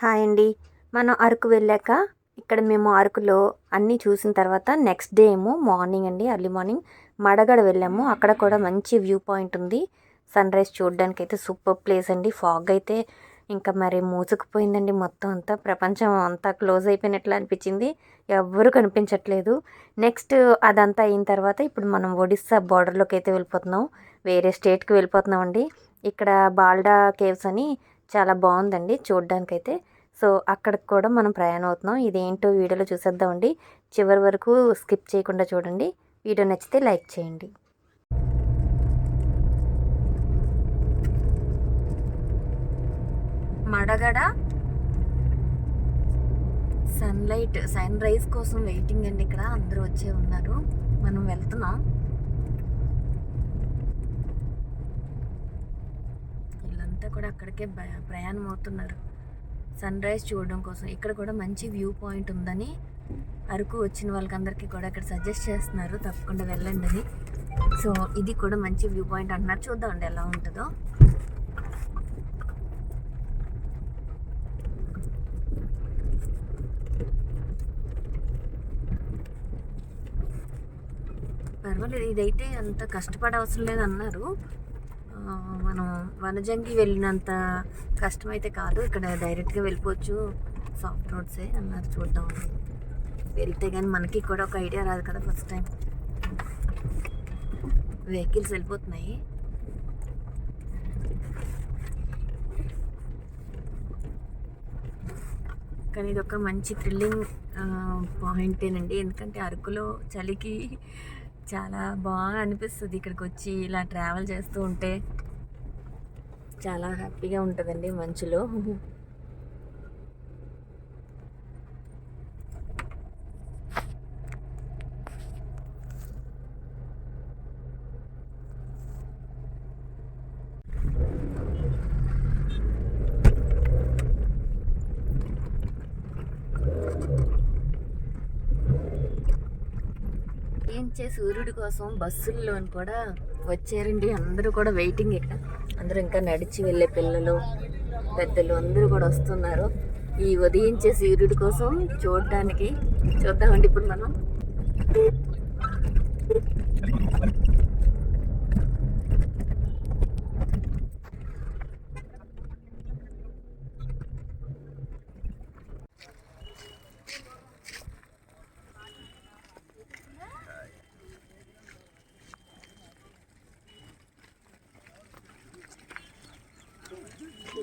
Hi అండి. మనం అరకు వెళ్ళాక ఇక్కడ మేము అరకులో అన్నీ చూసిన తర్వాత నెక్స్ట్ డే ఏమో మార్నింగ్ అండి ఎర్లీ మార్నింగ్ మడగడ వెళ్ళాము. అక్కడ కూడా మంచి వ్యూ పాయింట్ ఉంది. సన్ రైజ్ చూడడానికి అయితే సూపర్ ప్లేస్ అండి. ఫాగ్ అయితే ఇంకా మరి మూసుకుపోయిందండి మొత్తం అంతా. ప్రపంచం అంతా క్లోజ్ అయిపోయినట్లు అనిపించింది. ఎవ్వరూ కనిపించట్లేదు. నెక్స్ట్ అదంతా అయిన తర్వాత ఇప్పుడు మనం ఒడిస్సా బార్డర్లోకి అయితే వెళ్ళిపోతున్నాం. వేరే స్టేట్కి వెళ్ళిపోతున్నాం అండి ఇక్కడ బాల్డా కేవ్స్ అని చాలా బాగుందండి చూడ్డానికైతే. సో అక్కడికి కూడా మనం ప్రయాణం అవుతున్నాం ఇదేంటో వీడియోలో చూసేద్దామండి. చివరి వరకు స్కిప్ చేయకుండా చూడండి. వీడియో నచ్చితే లైక్ చేయండి. మడగడ సన్లైట్ సన్ రైజ్ కోసం వెయిటింగ్ అండి ఇక్కడ. అందరూ వచ్చే ఉన్నారు. మనం వెళ్తున్నాం. అంతా కూడా అక్కడికే ప్రయాణం అవుతున్నారు. సన్ రైజ్ చూడడం కోసం. ఇక్కడ కూడా మంచి వ్యూ పాయింట్ ఉందని అరకు వచ్చిన వాళ్ళకందరికీ కూడా ఇక్కడ సజెస్ట్ చేస్తున్నారు. తప్పకుండా వెళ్ళండి అని సో ఇది కూడా మంచి వ్యూ పాయింట్ అంటున్నారు. చూద్దామండి ఎలా ఉంటుందో. పర్వాలేదు ఇదైతే అంత కష్టపడ అవసరం లేదన్నారు. మనం వనజంగి వెళ్ళినంత కష్టమైతే కాదు. ఇక్కడ డైరెక్ట్గా వెళ్ళిపోవచ్చు. సాఫ్ట్ రోడ్సే అన్నారు చూద్దాం. వెళ్తే కానీ మనకి కూడా ఒక ఐడియా రాదు కదా ఫస్ట్ టైం. వెహికల్స్ వెళ్ళిపోతున్నాయి. కానీ ఇది ఒక మంచి థ్రిల్లింగ్ పాయింటేనండి. ఎందుకంటే అరకులో చలికి చాలా బాగా అనిపిస్తుంది ఇక్కడికి వచ్చి ఇలా ట్రావెల్ చేస్తూ ఉంటే. చాలా హ్యాపీగా ఉంటుందండి మంచులో. ఉదయించే సూర్యుడి కోసం బస్సుల్లో కూడా వచ్చారండి. అందరూ కూడా వెయిటింగ్ ఇక్కడ అందరూ ఇంకా నడిచి వెళ్ళే పిల్లలు పెద్దలు అందరూ కూడా వస్తున్నారు. ఈ ఉదయించే సూర్యుడి కోసం చూడడానికి చూద్దామండి ఇప్పుడు మనం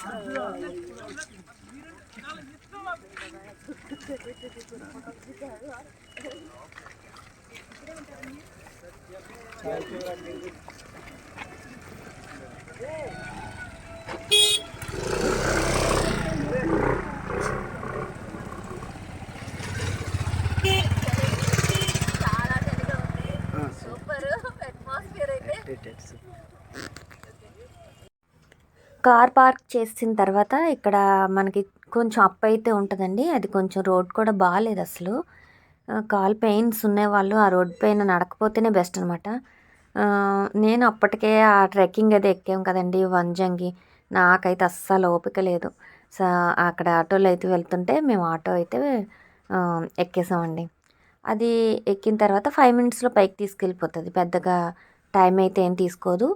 చాలా చలిగా ఉంది సూపర్ అట్మాస్ఫియర్ అయితే కార్ పార్క్ చేసిన తర్వాత ఇక్కడ మనకి కొంచెం అప్ అయితే ఉంటుందండి. అది కొంచెం రోడ్ కూడా బాగాలేదు అసలు. కాల్ పెయిన్స్ ఉన్నవాళ్ళు ఆ రోడ్ పైన నడకపోతేనే బెస్ట్ అనమాట నేను అప్పటికే ఆ ట్రెక్కింగ్ అది ఎక్కాం కదండి వంజంగి. నాకైతే అస్సలు ఓపిక లేదు. సో అక్కడ ఆటోలో అయితే వెళ్తుంటే మేము ఆటో అయితే ఎక్కేసామండి. అది ఎక్కిన తర్వాత ఫైవ్ మినిట్స్లో పైకి తీసుకెళ్ళిపోతుంది. పెద్దగా టైం అయితే ఏం తీసుకోదు.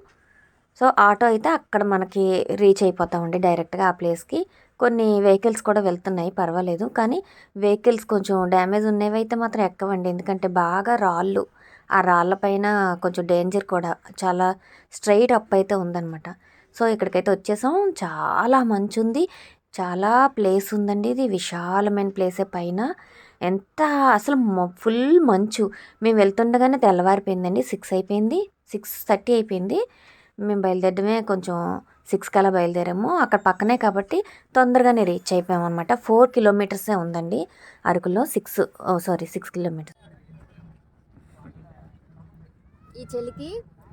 సో ఆటో అయితే అక్కడ మనకి రీచ్ అయిపోతామండి డైరెక్ట్గా ఆ ప్లేస్కి. కొన్ని వెహికల్స్ కూడా వెళ్తున్నాయి పర్వాలేదు. కానీ వెహికల్స్ కొంచెం డ్యామేజ్ ఉన్నవి అయితే మాత్రం ఎక్కవండి. ఎందుకంటే బాగా రాళ్ళు. ఆ రాళ్ళ పైన కొంచెం డేంజర్ కూడా చాలా స్ట్రైట్ అప్ అయితే ఉందన్నమాట. సో ఇక్కడికైతే వచ్చేసాం. చాలా మంచు ఉంది. చాలా ప్లేస్ ఉందండి ఇది. విశాలమైన ప్లేసే పైన. ఎంత అసలు ఫుల్ మంచు. మేము వెళ్తుండగానే తెల్లవారిపోయిందండి. సిక్స్ అయిపోయింది. సిక్స్ థర్టీ అయిపోయింది. మేము బయలుదేరడమే కొంచెం సిక్స్ కల్లా బయలుదేరాము. అక్కడ పక్కనే కాబట్టి తొందరగానే రీచ్ అయిపోయాం అనమాట ఫోర్ కిలోమీటర్సే ఉందండి. అరకులో సిక్స్ సారీ సిక్స్ కిలోమీటర్స్ ఈ చలికి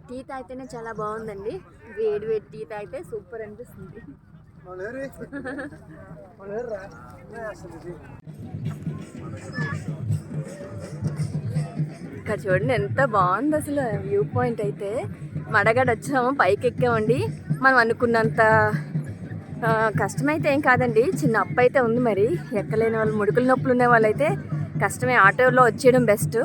టీ తాగితేనే చాలా బాగుందండి. వేడి వేడి టీ తాగితే సూపర్ అనిపిస్తుంది. ఇక్కడ చూడండి ఎంత బాగుంది అసలు వ్యూ పాయింట్ అయితే. మడగడ వచ్చాము పైకి ఎక్కామండి. మనం అనుకున్నంత కష్టమైతే ఏం కాదండి. చిన్న అప్పు అయితే ఉంది మరి. ఎక్కలేని వాళ్ళు ముడుకుల నొప్పులు ఉన్న వాళ్ళైతే కష్టమే. ఆటోలో వచ్చేయడం బెస్ట్.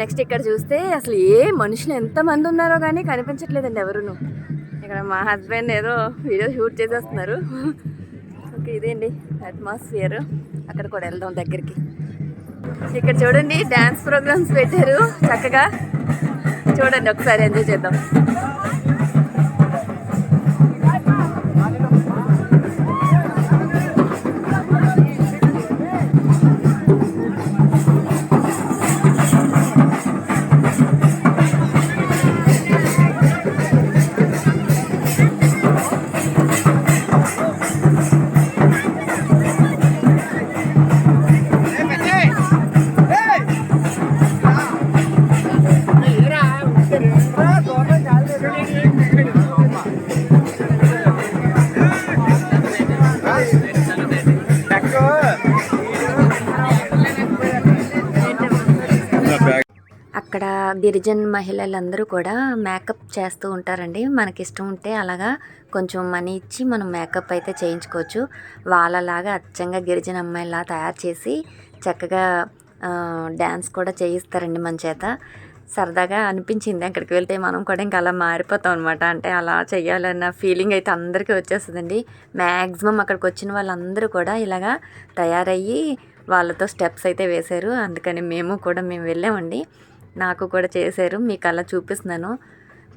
నెక్స్ట్ ఇక్కడ చూస్తే అసలు ఏ మనుషులు ఎంతమంది ఉన్నారో కానీ కనిపించట్లేదండి ఎవరును. ఇక్కడ మా హస్బెండ్ ఏదో వీడియో షూట్ చేసేస్తున్నారు. ఓకే ఇదేండి అట్మాస్ఫియర్ అక్కడ కూడా వెళ్దాం దగ్గరికి. ఇక్కడ చూడండి డ్యాన్స్ ప్రోగ్రామ్స్ పెట్టారు చక్కగా. చూడండి ఒకసారి ఎంజాయ్ చేద్దాం. గిరిజన మహిళలందరూ కూడా మేకప్ చేస్తూ ఉంటారండి. మనకి ఇష్టం ఉంటే అలాగా కొంచెం మనీ ఇచ్చి మనం మేకప్ అయితే చేయించుకోవచ్చు. వాళ్ళలాగా అచ్చంగా గిరిజన అమ్మాయిలా తయారు చేసి చక్కగా డ్యాన్స్ కూడా చేయిస్తారండి మన చేత. సరదాగా అనిపించింది అక్కడికి వెళ్తే మనం కూడా ఇంకా అలా మారిపోతాం అనమాట అంటే అలా చేయాలన్న ఫీలింగ్ అయితే అందరికీ వచ్చేస్తుందండి. మ్యాక్సిమం అక్కడికి వచ్చిన వాళ్ళందరూ కూడా ఇలాగా తయారయ్యి వాళ్ళతో స్టెప్స్ అయితే వేశారు. అందుకని మేము కూడా మేము వెళ్ళామండి. నాకు కూడా చేశారు. మీకు అలా చూపిస్తున్నాను.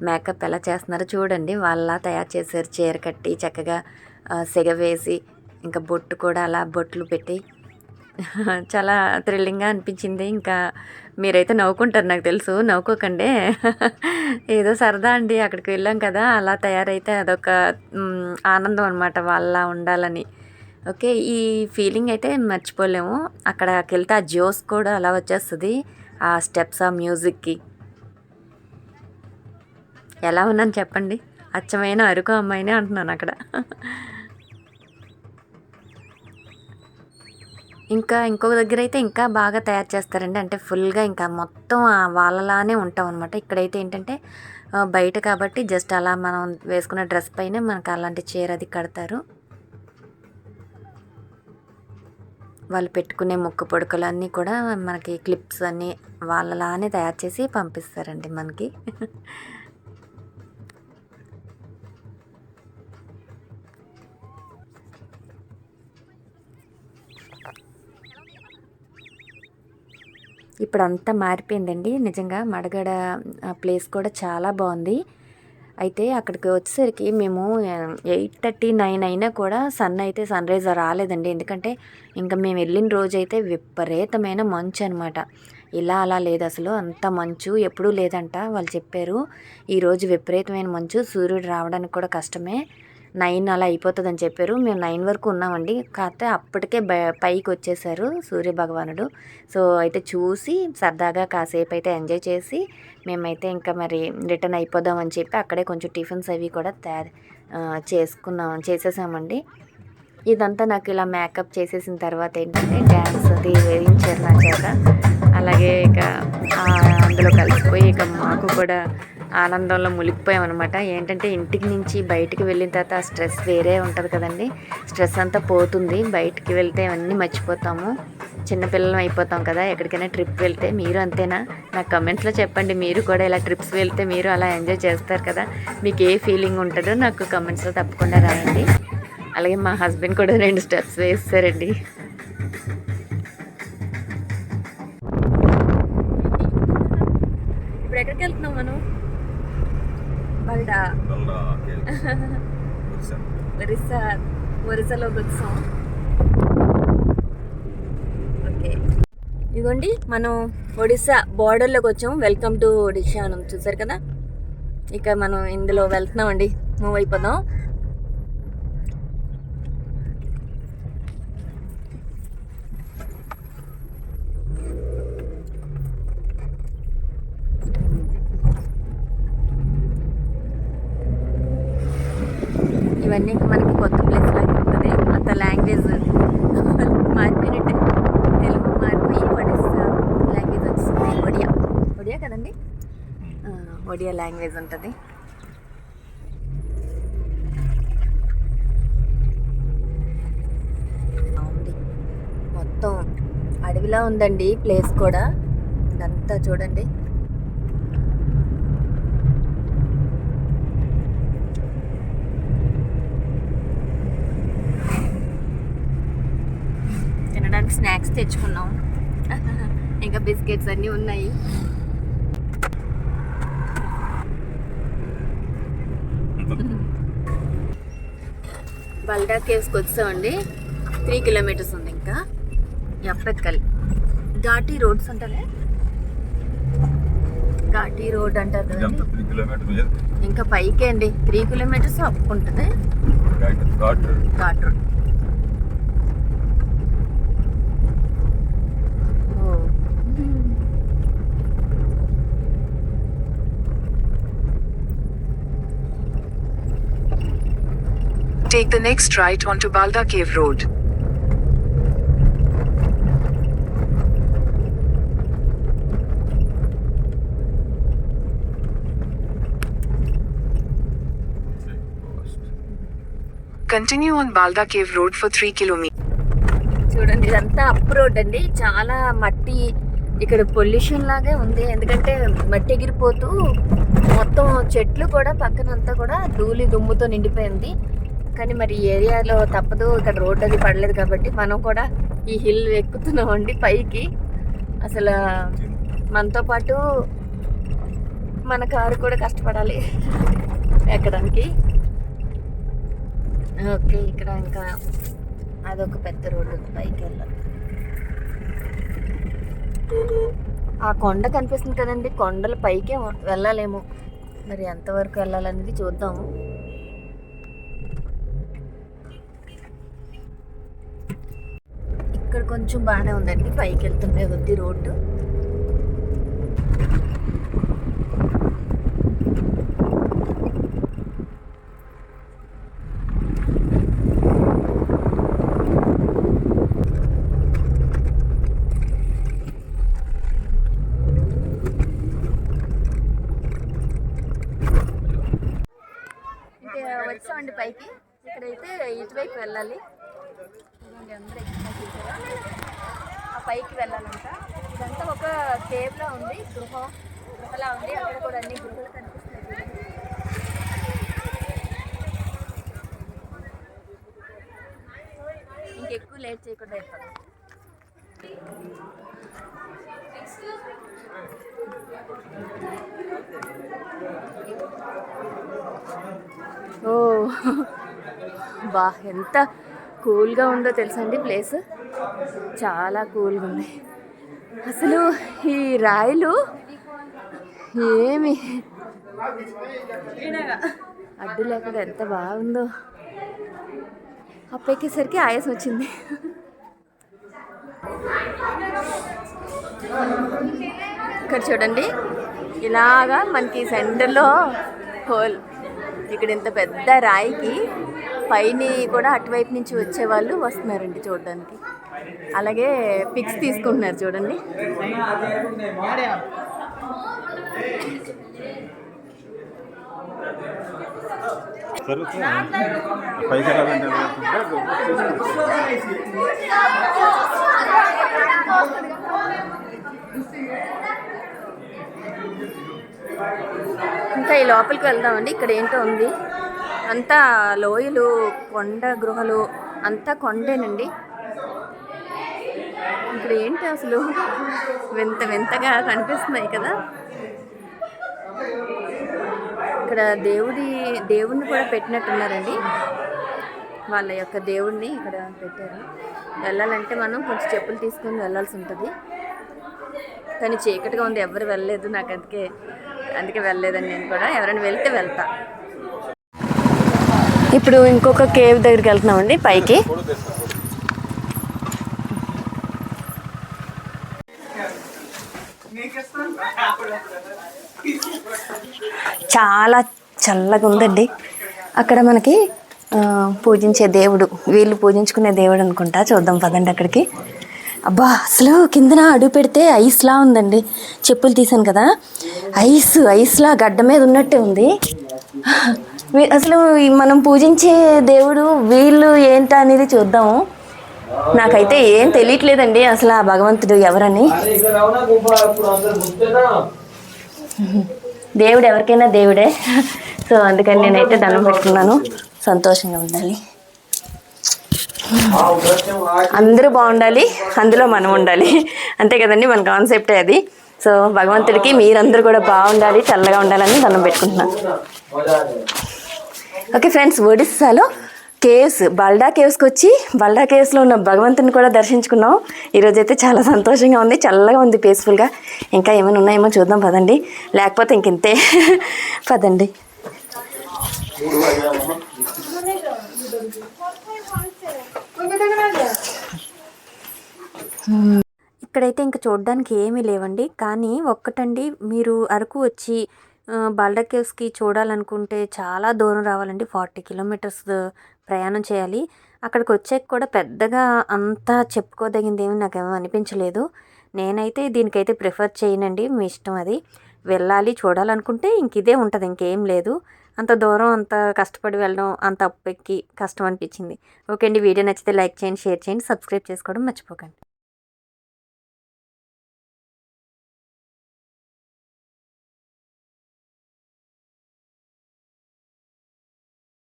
మేకప్ ఎలా చేస్తున్నారో చూడండి. వాళ్ళ తయారు చేశారు. చీర కట్టి చక్కగా సెగ వేసి ఇంకా బొట్టు కూడా అలా బొట్లు పెట్టి. చాలా థ్రిల్లింగ్గా అనిపించింది. ఇంకా మీరైతే నవ్వుకుంటారు నాకు తెలుసు. నవ్వుకోకండి. ఏదో సరదా అండి. అక్కడికి వెళ్ళాం కదా. అలా తయారైతే అదొక ఆనందం అనమాట వాళ్ళ ఉండాలని. ఓకే. ఈ ఫీలింగ్ అయితే మర్చిపోలేము. అక్కడికి వెళ్తే ఆ జ్యోస్ కూడా అలా వచ్చేస్తుంది. ఆ స్టెప్స్ ఆ మ్యూజిక్కి. ఎలా ఉన్నాను చెప్పండి? అచ్చమైన అరుకు అమ్మాయినే అంటున్నాను అక్కడ. ఇంకా ఇంకొక దగ్గర అయితే ఇంకా బాగా తయారు చేస్తారండి. అంటే ఫుల్గా ఇంకా మొత్తం ఆ వాళ్ళలానే ఉంటాం అనమాట ఇక్కడైతే ఏంటంటే బయట కాబట్టి జస్ట్ అలా మనం వేసుకున్న డ్రెస్ పైన మనకు అలాంటి చీర అది కడతారు. వాళ్ళు పెట్టుకునే ముక్క పొడకలన్నీ కూడా మనకి క్లిప్స్ అన్నీ వాళ్ళలానే తయారు చేసి పంపిస్తారండి మనకి. ఇప్పుడు అంతా మారిపోయిందండి. నిజంగా మడగడ ఆ ప్లేస్ కూడా చాలా బాగుంది. అయితే అక్కడికి వచ్చేసరికి మేము ఎయిట్ థర్టీ నైన్ అయినా కూడా సన్ అయితే సన్ రైజ్ రాలేదండి. ఎందుకంటే ఇంకా మేము వెళ్ళిన రోజు అయితే విపరీతమైన మంచు అనమాట ఇలా అలా లేదు అసలు. అంత మంచు ఎప్పుడూ లేదంట వాళ్ళు చెప్పారు. ఈరోజు విపరీతమైన మంచు. సూర్యుడు రావడానికి కూడా కష్టమే. నైన్ అలా అయిపోతుంది అని చెప్పారు. మేము నైన్ వరకు ఉన్నామండి. కాకపోతే అప్పటికే పైకి వచ్చేసారు సూర్య భగవానుడు. సో అయితే చూసి సరదాగా కాసేపు అయితే ఎంజాయ్ చేసి మేమైతే ఇంకా మరి రిటర్న్ అయిపోదాం అని చెప్పి అక్కడే కొంచెం టిఫిన్స్ అవి కూడా తయారు చేసుకున్నాం చేసేసామండి. ఇదంతా నాకు ఇలా మేకప్ చేసేసిన తర్వాత ఏంటంటే డ్యాన్స్ అది వేయించారు నా చేత. అలాగే ఇక అందులో కలిసిపోయి ఇక మాకు కూడా ఆనందంలో మునిగిపోయామన్నమాట. ఏంటంటే ఇంటికి నుంచి బయటికి వెళ్ళిన తర్వాత ఆ స్ట్రెస్ వేరే ఉంటుంది కదండి. స్ట్రెస్ అంతా పోతుంది. బయటికి వెళ్తే అన్నీ మర్చిపోతాము. చిన్నపిల్లలం అయిపోతాం కదా ఎక్కడికైనా ట్రిప్ వెళ్తే మీరు అంతేనా? నాకు కమెంట్స్లో చెప్పండి. మీరు కూడా ఇలా ట్రిప్స్ వెళ్తే మీరు అలా ఎంజాయ్ చేస్తారు కదా. మీకు ఏ ఫీలింగ్ ఉంటుందో నాకు కమెంట్స్లో తప్పకుండా రాయండి. అలాగే మా హస్బెండ్ కూడా రెండు స్టెప్స్ వేస్తారండి. ఒరిస్సాలోకి వచ్చాం ఓకే ఇదిగోండి మనం ఒడిస్సా బార్డర్లోకి వచ్చాము. వెల్కమ్ టు ఒడిశా అని చూసారు కదా? ఇక మనం ఇందులో వెళ్తున్నామండి. మూవ్ అయిపోదాం. ఇండియా లాంగ్వేజ్ ఉంటుంది. మొత్తం అడవిలా ఉందండి ప్లేస్ కూడా. ఇదంతా చూడండి. తినడానికి స్నాక్స్ తెచ్చుకున్నాం. ఇంకా బిస్కెట్స్ అన్నీ ఉన్నాయి. బల్డా కేవ్స్కి వచ్చామండి. త్రీ కిలోమీటర్స్ ఉంది ఇంకా. ఎప్పెక్కల్ ఘాటీ రోడ్స్ అంటారే? ఘాటీ రోడ్ అంటారు ఇంకా పైకే అండి. త్రీ కిలోమీటర్స్ అప్ ఉంటుంది. ఘాట్ రోడ్ ఓ Take the next right onto Balda Cave Road. Continue on Balda cave road for three kilometre చూడండి ఇదంతా అప్ రోడ్ అండి చాలా మట్టి ఇక్కడ పొల్యూషన్ లాగే ఉంది ఎందుకంటే మట్టి ఎగిరిపోతూ మొత్తం చెట్లు కూడా పక్కనంతా కూడా ధూళి దుమ్ముతో నిండిపోయింది కానీ మరి ఏరియాలో తప్పదు ఇక్కడ రోడ్ అది పడలేదు కాబట్టి మనం కూడా ఈ హిల్ ఎక్కుతున్నామండి పైకి. అసలు మనతో పాటు మన కారు కూడా కష్టపడాలి ఎక్కడానికి. ఓకే ఇక్కడ ఇంకా అదొక పెద్ద రోడ్డు ఉంది పైకి వెళ్ళాలి. ఆ కొండ కనిపిస్తుంది కదండి కొండల పైకే వెళ్ళాలేమో. మరి ఎంతవరకు వెళ్ళాలనేది చూద్దాము. ఇక్కడ కొంచెం బాగానే ఉందండి. పైకి వెళ్తుండే ఉంది రోడ్డు. వచ్చామండి పైకి. ఇక్కడైతే ఇటువైపు వెళ్ళాలి. ఉంది అందరూ ఎక్స్ప్రెస్ చేశారు. ఆ పైకి వెళ్ళాలంట. ఇదంతా ఒక కేవ్లా ఉంది గృహ గృహలా ఉంది. అక్కడ కూడా అన్ని గృహలు కనిపిస్తున్నాయి ఇంకెక్కువ లేట్ చేయకుండా అయిపోతాం ఓ బా ఎంత కూల్గా ఉందో తెలుసండి ప్లేస్? చాలా కూల్గా ఉంది. అసలు ఈ రాయిలు ఏమి? అడ్డు లేకుండా ఎంత బాగుందో. అప్పెక్కేసరికి ఆయాసం వచ్చింది. ఇక్కడ చూడండి. ఇలాగా మనకి సెంటర్లో హోల్. ఇక్కడ ఇంత పెద్ద రాయికి పైని కూడా అటువైపు నుంచి వచ్చే వాళ్ళు వస్తున్నారండి చూడడానికి. అలాగే పిక్స్ తీసుకుంటున్నారు చూడండి. ఇంకా ఈ లోపలికి వెళ్దామండి. ఇక్కడ ఏంటో ఉంది. అంతా లోయలు కొండ గృహలు అంతా కొండేనండి. ఇక్కడ ఏంటి అసలు? వింత వింతగా కనిపిస్తున్నాయి కదా. ఇక్కడ దేవుడి దేవుణ్ణి కూడా పెట్టినట్టున్నారండి. వాళ్ళ యొక్క దేవుణ్ణి ఇక్కడ పెట్టారు. వెళ్ళాలంటే మనం కొంచెం చెప్పులు తీసుకొని వెళ్ళాల్సి ఉంటుంది. కానీ చీకటిగా ఉంది ఎవరు వెళ్ళలేదు. నాకు అందుకే అందుకే వెళ్ళలేదని నేను కూడా ఎవరైనా వెళ్తే వెళ్తా. ఇప్పుడు ఇంకొక కేవ్ దగ్గరికి వెళ్తున్నామండి పైకి. చాలా చల్లగా ఉందండి. అక్కడ మనకి పూజించే దేవుడు వీళ్ళు పూజించుకునే దేవుడు అనుకుంటా. చూద్దాం పదండి అక్కడికి. అబ్బా అసలు కిందన అడుగు పెడితే ఐస్లా ఉందండి. చెప్పులు తీసాను కదా. ఐస్ ఐస్లా గడ్డ మీద ఉన్నట్టే ఉంది. అసలు మనం పూజించే దేవుడు వీళ్ళు ఏంటా అనేది చూద్దాము. నాకైతే ఏం తెలియట్లేదండి అసలు ఆ భగవంతుడు ఎవరని. దేవుడు ఎవరికైనా దేవుడే. సో అందుకని నేనైతే దండం పెట్టుకున్నాను. సంతోషంగా ఉండాలి. అందరూ బాగుండాలి అందులో మనం ఉండాలి. అంతే కదండి మన కాన్సెప్టే అది. సో భగవంతుడికి మీరందరూ కూడా బాగుండాలి చల్లగా ఉండాలని దండం పెట్టుకుంటున్నాను. ఓకే ఫ్రెండ్స్ ఒడిస్సాలో కేవ్స్ బల్డా కేవ్స్కి వచ్చి బల్డా కేవ్స్లో ఉన్న భగవంతుని కూడా దర్శించుకున్నాం. ఈరోజు అయితే చాలా సంతోషంగా ఉంది చల్లగా ఉంది పీస్ఫుల్గా ఇంకా ఏమైనా ఉన్నాయేమో చూద్దాం పదండి. లేకపోతే ఇంకింతే. పదండి. ఇక్కడైతే ఇంకా చూడడానికి ఏమీ లేవండి. కానీ ఒక్కటండి మీరు అరకు వచ్చి బాల్డా కేవ్స్కి చూడాలనుకుంటే చాలా దూరం రావాలండి. ఫార్టీ కిలోమీటర్స్ ప్రయాణం చేయాలి. అక్కడికి వచ్చాక కూడా పెద్దగా అంతా చెప్పుకోదగింది ఏమి నాకేమో అనిపించలేదు. నేనైతే దీనికైతే ప్రిఫర్ చేయనండి. మీ ఇష్టం అది. వెళ్ళాలి చూడాలనుకుంటే ఇంక ఇదే ఉంటుంది. ఇంకేం లేదు. అంత దూరం అంత కష్టపడి వెళ్ళడం అంత అప్పెక్కి కష్టం అనిపించింది. ఓకే అండి. వీడియో నచ్చితే లైక్ చేయండి షేర్ చేయండి సబ్స్క్రైబ్ చేసుకోవడం మర్చిపోకండి.